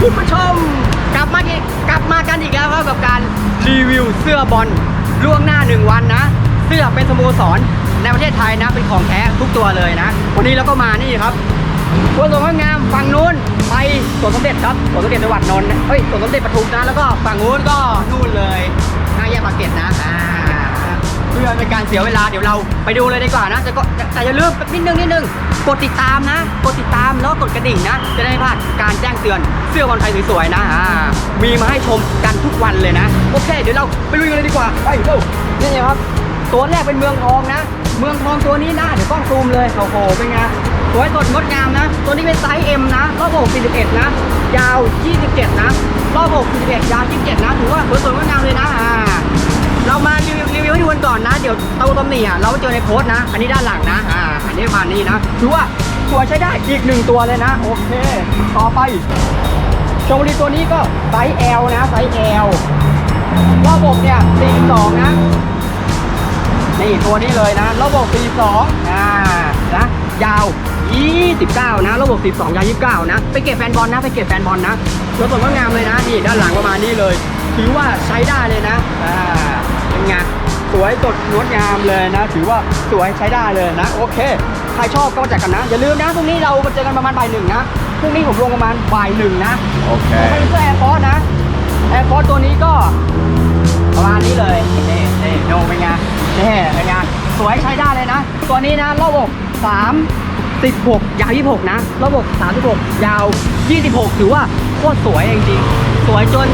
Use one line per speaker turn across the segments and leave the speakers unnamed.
คุณผู้ชม กลับมาอีกกลับมากันอีกแล้วครับกับการรีวิวเสื้อบอลล่วงหน้าหนึ่งวันนะ เสื้อเป็นสโมสรในประเทศไทยนะเป็นของแท้ทุกตัวเลยนะ วันนี้เราก็มานี่ครับตัวสงงามฝั่งนู้นไปสวนสมเด็จครับสวนสมเด็จจังหวัดนนท์เฮ้ยสวนสมเด็จปทุมนะแล้วก็ฝั่งนู้นก็นู่นเลยหน้าแยกปากเกร็ดนะอ่า พื่อเป็นการเสียเวลาเดี๋ยวเราไปดูเลยดีกว่านะแต่ก็แต่อย่าลืมนิดนึงนิดนึงกดติดตามนะ กดติดตามแล้วกดกระดิ่งนะ จะได้ไม่พลาดการแจ้งเตือนเสื้อบอลไทยสวยๆนะอ่ามีมาให้ชมกันทุกวันเลยนะโอเค เดี๋ยวเราไปลุยกันเลยดีกว่าไปเร็วนี่ไงครับตัวแรกเป็นเมืองทองนะ เมืองทองตัวนี้นะเดี๋ยวกล้องซูมเลยโอ้โหเป็นไงสวยสดงดงามนะ ตัวนี้เป็นไซส์ M นะ รอบอก41 นะ ยาว 27 นะ รอบอก41 ยาว 27 นะ ถือว่าสวยสดงดงามเลยนะ อ่า เรามารีวิว รีวิวให้ดูกันก่อนนะ เดี๋ยวเตาตำหนิอะเราเจอในโพสต์นะ อันนี้ด้านหลังนะ อ่า อันนี้ประมาณนี้นะถือว่าตัวใช้ได้อีกหนึ่งตัวเลยนะ โอเค ต่อไปชมรีตัวนี้ก็ไซส์ L นะ ไซส์ L ระบบเนี่ย 42 นะ นี่ตัวนี้เลยนะระบบ 42 อ่า นะ ยาว 29 นะระบบ12 ยาว 29 นะ ไปเก็บแฟนบอลนะ ไปเก็บแฟนบอลนะรถสวยงามเลยนะ นี่ด้านหลังประมาณนี้เลย ถือว่าใช้ได้เลยนะ อ่า เป็นไง สวยสดงดงามเลยนะ ถือว่าสวยใช้ได้เลยนะ โอเค ใครชอบก็มาจัดกันนะ อย่าลืมนะพรุ่งนี้เรามาเจอกันประมาณบ่ายหนึ่งนะพรุ่งนี้ผมลงประมาณบ่ายหนึ่งนะ
โอเค
เป็นเสื้อแอร์ฟอร์นะแอร์ฟอร์ตัวนี้ก็ประมาณนี้เลยนี่นี่ดูเป็นไงนี่เป็นไงสวยใช้ได้เลยนะ ตัวนี้นะระบบ3 16ยาว26นะระบบ36ยาว26ถือว่าโคตรสวยจริงๆสวยจน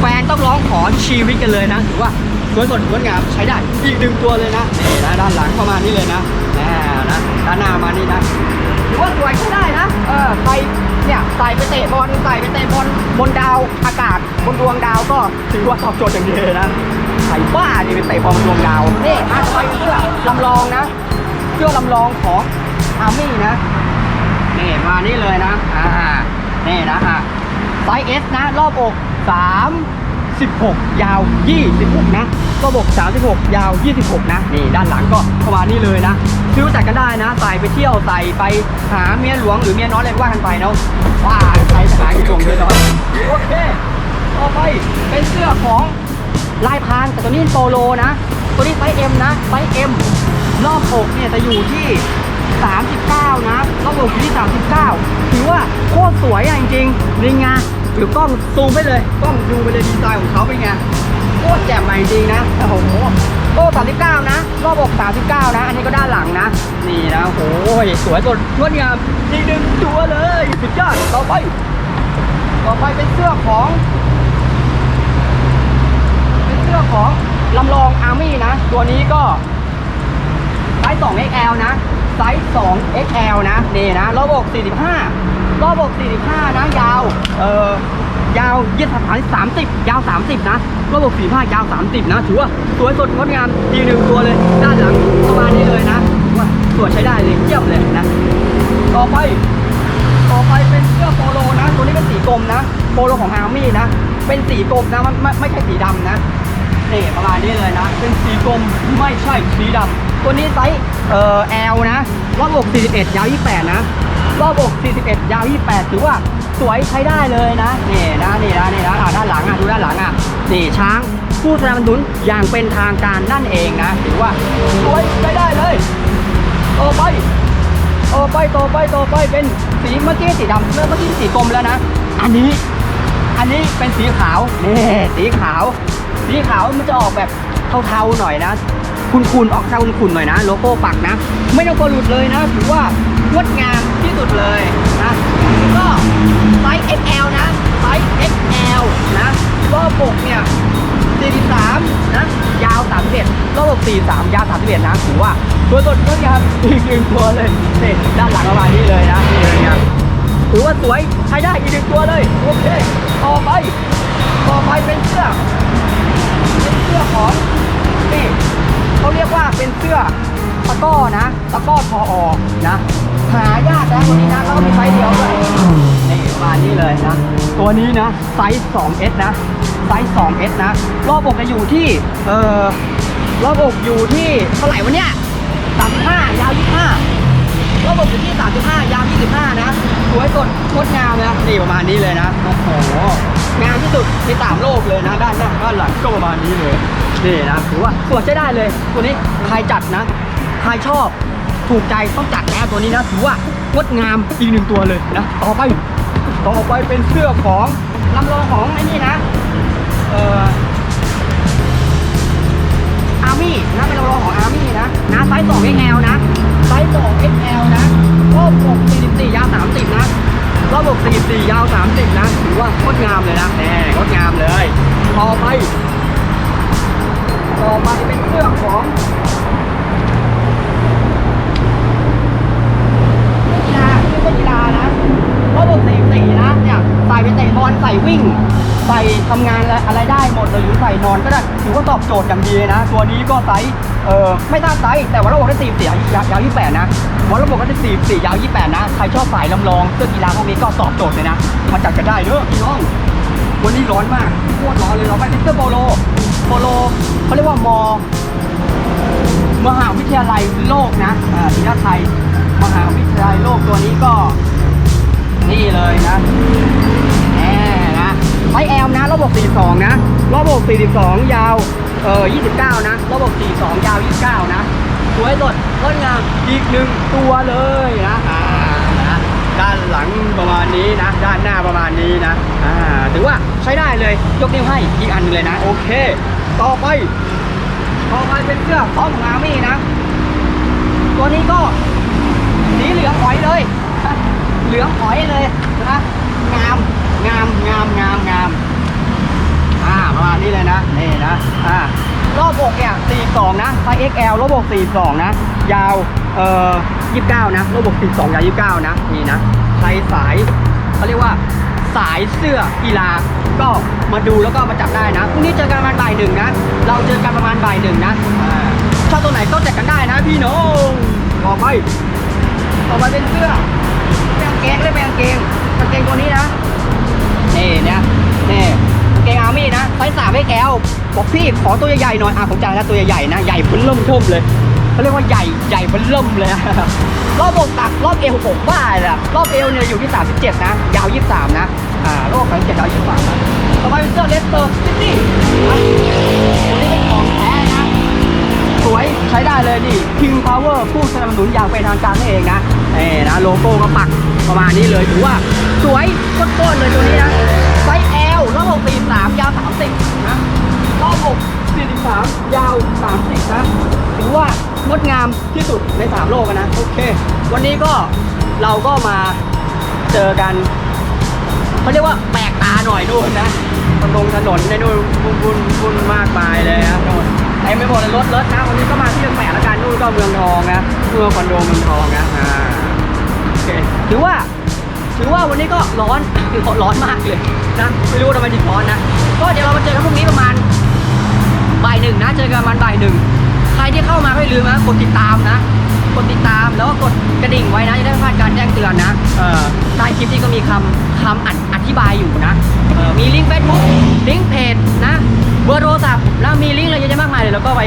แฟนต้องร้องขอชีวิตกันเลยนะถือว่า สวยสดงดงามใช้ได้ อีกหนึ่งตัวเลยนะนี่นะด้านหลังประมาณนี้เลยนะแน่นะด้านหน้ามานี่นะถือว่าสวยใช้ได้นะเออใครเนี่ยใส่ไปเตะบอลใส่ไปเตะบอลบนดาวอากาศบนดวงดาวก็ถือว่าตอบโจทย์อย่างดีเลยนะใส่บ้านี่ไปเตะบอลบนดวงดาวนี่มาไปเสื้อลำลองนะเสื้อลำลองของอาร์มี่นะนี่มานี่เลยนะอ่านี่นะอะไซส์ S นะรอบอก3 16 ยาว 26 นะรอบอก 36 ยาว 26 นะ นี่ด้านหลังก็ประมาณนี้เลยนะซื้อจัดกันได้นะ ใส่ไปเที่ยว ใส่ไปหาเมียหลวงหรือเมียน้อยอะไรก็ว่ากันไปเนาะว่าใครจะหาอีกวงเมียน้อยโอเค ต่อไปเป็นเสื้อของลายพางแต่ตัวนี้เป็นโปโลนะ ตัวนี้ไซส์ M นะไซส์ M รอบอกเนี่ยจะอยู่ที่ 39 นะรอบอกอยู่ที่ 39 ถือว่าโคตรสวยอะจริงๆนี่ไง เดี๋ยวกล้องซูมไปเลยกล้องดูไปเลยดีไซน์ของเขาเป็นไงโคตรแจ่มอะจริงๆนะโอ้โหโอ้39 นะรอบอก 39 นะ อันนี้ก็ด้านหลังนะ นี่นะโอ้โหสวยสดงดงามอีกหนึ่งตัวเลยสุดยอดต่อไป ต่อไปเป็นเสื้อของ เป็นเสื้อของลำลองอาร์มี่นะ ตัวนี้ก็ไซส์ 2XL นะไซส์ 2XL นะ นี่นะระบบ45 ระบบ45 นะ ยาว เอ่อยาวยี่สิบสามสิบยาว30นะระบบ45ยาว30นะถือว่าสวยสดงดงามทีหนึ่งตัวเลย ด้านหลังประมาณนี้เลยนะว่าสวยใช้ได้เลยเยี่ยมเลยนะ ต่อไป ต่อไปเป็นเสื้อโปโลนะ ตัวนี้เป็นสีกรมนะ โปโลของอาร์มี่นะ เป็นสีกรมนะมันไม่ไม่ใช่สีดำนะนี่ประมาณนี้เลยนะ เป็นสีกรมไม่ใช่สีดำตัวนี้ไซส์เอ่อ L นะรอบอก41ยาว28นะ รอบอก 41 ยาว 28 ถือว่าสวยใช้ได้เลยนะ นี่นะนี่นะนี่นะด้านหลังอะดูด้านหลังอะนี่ช้างผู้สนับสนุนอย่างเป็นทางการนั่นเองนะ ถือว่าสวยใช้ได้เลยต่อไปต่อไปต่อไปต่อไปเป็นสีเมื่อกี้สีดำเมื่อกี้สีกรมแล้วนะ อันนี้ อันนี้เป็นสีขาวนี่สีขาว สีขาวมันจะออกแบบเทาๆหน่อยนะคุณๆออกเทาคุณๆหน่อยนะ โลโก้ปักนะ ไม่ต้องกลัวหลุดเลยนะ ถือว่างดงาม สุดเลยนะก็ไซส์ XL นะไซส์ XL นะรอบปกเนี่ย43นะยาว31รอบ43ยาว31นะถือว่าตัวสดก็ยาวอีกหนึ่งตัวเลยนี่ด้านหลังประมาณนี้เลยนะนี่เลยนะถือว่าสวยใช้ได้อีกหนึ่งตัวเลยโอเคต่อไปต่อไปเป็นเสื้อเป็นเสื้อของนี่เขาเรียกว่าเป็นเสื้อตะก้อนะ ตะก้อทออนะ หายากนะตัวนี้นะแล้วก็มีไซส์เดียวด้วยนี่ประมาณนี้เลยนะ ตัวนี้นะไซส์ 2S นะ ไซส์ 2S นะ รอบอกจะอยู่ที่ เอ่อ รอบอกอยู่ที่เท่าไหร่วะเนี่ย35ยาว25รอบอกอยู่ที่ 35 ยาว 25 นะ สวยสดงดงามนะ นี่ประมาณนี้เลยนะ โอ้โห งามที่สุดในสามโลกเลยนะ ด้านหน้าด้านหลังก็ประมาณนี้เลย นี่นะถือว่าสวยใช้ได้เลย ตัวนี้ใครจัดนะ ใครชอบ ถูกใจต้องจัดแล้วตัวนี้นะถือว่างดงามอีกหนึ่งตัวเลยนะต่อไปต่อไปเป็นเสื้อของลำลองของไอ้นี่นะเอ่ออาร์มี่นะเป็นลำลองของอาร์มี่นะนะไซส์2 XL นะไซส์2 XL นะรอบอก44ยาว30นะรอบอก44ยาว30นะถือว่างดงามเลยนะแหมงดงามเลยต่อไปต่อไปเป็นเสื้อของ กีฬาคือ เป็นกีฬานะเพราะผมสี่สี่นะเนี่ยใส่ไปเตะบอลใส่วิ่ง ใส่ทำงานอะไรได้หมดเลยหรือใส่นอนก็ได้ถือว่าตอบโจทย์อย่างดีนะ ตัวนี้ก็ไซส์เออไม่ทราไซส์แต่ว่าระบบได้สี่สี่ยาวยาวยี่แปดนะว่าระบบก็ได้สี่สี่ยาวยี่แปดนะใครชอบสายลำลองเสื้อกีฬาพวกนี้ก็ตอบโจทย์เลยนะมาจัดกันได้เด้อพี่น้องวันนี้ร้อนมากโคตรร้อนเลยเราไปเป็นเสื้อโปโลโปโลเขาเรียกว่ามอมหาวิทยาลัยโลกนะอ่าทีนาไทย มหาวิทยาลัยโลกตัวนี้ก็ นี่เลยนะแหมนะไซส์ L นะระบบ 42 นะ ระบบ 42 ยาวเอ่อ29 นะ ระบบ 42 ยาว 29 นะ สวยสดงดงามอีกหนึ่งตัวเลยนะอ่านะด้านหลังประมาณนี้นะ ด้านหน้าประมาณนี้นะอ่าถือว่าใช้ได้เลยยกนิ้วให้อีกอันหนึงเลยนะ โอเค ต่อไป ต่อไปเป็นเสื้อพร้อมของอาร์มี่นะ ตัวนี้ก็สีเหลืองหอยเลย เหลืองหอยเลยนะงามงามงามงามงามอ่าประมาณ นี้เลยนะ นี่นะ อ่ารอบอกเนี่ย42 นะไซส์ XL รอบอก 42 นะ ยาว เอ่อ 29 นะรอบอก 42 ยาว 29 นะ นี่นะ ใครสายเขาเรียกว่าสายเสื้อกีฬาก็มาดูแล้วก็มาจับได้นะพรุ่งนี้เจอกันประมาณบ่ายหนึ่งนะ เราเจอกันประมาณบ่ายหนึ่งนะชอบตัวไหนก็จัดกันได้นะพี่น้องต่อไปต่อไปเป็นเสื้อเป็นกงเล็ก ส์สาม XL บอกพี่ขอตัวใหญ่ๆหน่อยอะผมจ่ายแล้วตัวใหญ่ๆนะ ใหญ่เพิ่นเริ่มท่มเลยเขาเรียกว่าใหญ่ใหญ่เพิ่นเริ่มเลยนะรอบอกตักรอบเอวผมว่าแหละรอบเอวเนี่ยอยู่ที่ 37 นะ ยาว 23 นะอ่ารอบ37ยาว 23นะต่อไปเป็นเสื้อเลสเตอร์ซิตี้นะตัวนี้เป็นของแท้นะ สวยใช้ได้เลยนี่ King Power ผู้สนับสนุนอย่างเป็นทางการนั่นเองนะเอ้นะโลโก้ก็ปักประมาณนี้เลยถือว่าสวยโคตรๆเลยตัวนี้นะ รอบ43ยาว30นะรอบ43ยาว30นะถือว่างดงามที่สุดใน3โลกนะโอเค วันนี้ก็เราก็มาเจอกันเขาเรียกว่าแปลกตาหน่อยนู่นนะถนนถนนในนู่นบุญบุญมากมายเลยนะนู่นเต็มไปหมดเลยรถรถนะวันนี้ก็มาที่เมืองแปลกแล้วกันนู่นก็เมืองทองนะเมืองคอนโดเมืองทองนะอ่าโอเคถือว่า ถือว่าวันนี้ก็ร้อนร้อนมากเลยนะไม่รู้ว่าทำไมถึงร้อนนะก็เดี๋ยวเรามาเจอกันพรุ่งนี้ประมาณบ่ายหนึ่งนะเจอกันประมาณบ่ายหนึ่งใครที่เข้ามาก็อย่าลืมนะกดติดตามนะกดติดตามแล้วก็กดกระดิ่งไว้นะจะได้ไม่พลาดการแจ้งเตือนนะเออใต้คลิปนี้ก็มีคำคำออธิบายอยู่นะเออมีลิงก์เฟซบุ๊กลิงก์เพจนะเบอร์โทรศัพท์แล้วมีลิงก์อะไรเยอะแยะมากมายเลยแล้วก็ไป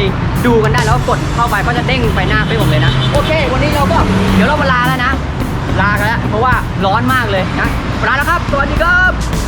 ดูกันได้แล้วก็กดเข้าไปก็จะเด้งไปหน้าเฟซบุ๊กเลยนะ โอเค วันนี้เราก็เดี๋ยวเรามาลาแล้วนะ ราะว่าร้อนมากเลยนะลาแล้วครับสวัสดีครับ